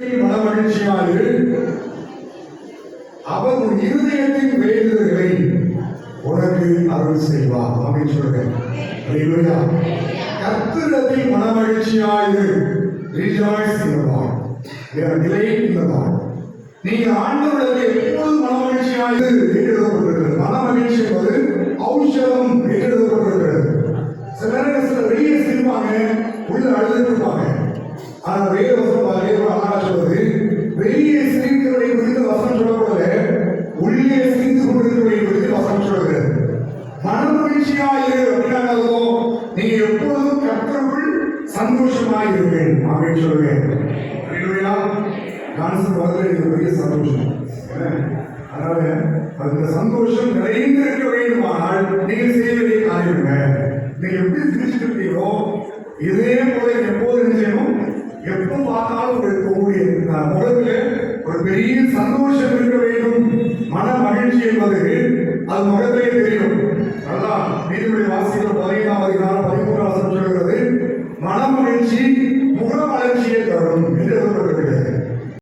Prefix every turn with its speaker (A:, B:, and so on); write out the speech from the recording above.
A: மனமகிழ்ச்சியாயிரு அவர் உன் இருதயத்தின் வேண்டுதல்களை உனக்கு அருள் செய்வார். அப்படின்னு சொல்றேன் கத்திரத்தில் கர்த்தரிடத்தில் மனமகிழ்ச்சியாயிரு. ரிஜாய்ஸ் இன் நிலை இன் நீங்க ஆண்டவரிடத்தில் எப்போதும் மனமகிழ்ச்சியாயிரு என்று எழுதப்பட்டிருக்கிறது. மனமகிழ்ச்சி என்பது ஔஷதம் எழுதப்பட்டிருக்கிறது. சில நேரங்கள் சில வெளியே சிரிப்பாங்க உள்ள அழுதுட்டு இருப்பாங்க. ஆனா வேத வசனம் பாருங்க அழகா சொல்றது வெளியே சிரிக்கிறவரை குறித்து வசனம் சொல்லக்கூடாது. உள்ளே சிரித்து கொண்டிருக்கிறவரை குறித்து வசனம் சொல்கிறது மனமகிழ்ச்சியாயிரு அப்படின்னா நீங்க எப்பொழுதும் சந்தோஷமாக சந்தோஷமாயிருங்கள் அப்படின்னு சொல்லுவேன் அல்லேலூயா. டான்ஸ் பார்த்து எனக்கு பெரிய சந்தோஷம். அதனால அந்த சந்தோஷம் நிறைந்து வேண்டுமானால் நீங்கள் செய்ய வேண்டிய காரியங்க எப்படி சிரிச்சுட்டு இருக்கீங்களோ இதே போல எப்போது செய்யணும் எப்போ பார்த்தாலும் உங்களுக்கு உங்களுடைய முகத்தில் ஒரு பெரிய சந்தோஷம் இருக்க வேண்டும். மன மகிழ்ச்சி என்பது அது முகத்திலே தெரியும். நீதிபதி வாசிக்கிற பதினைந்தாம் அதிகாரம்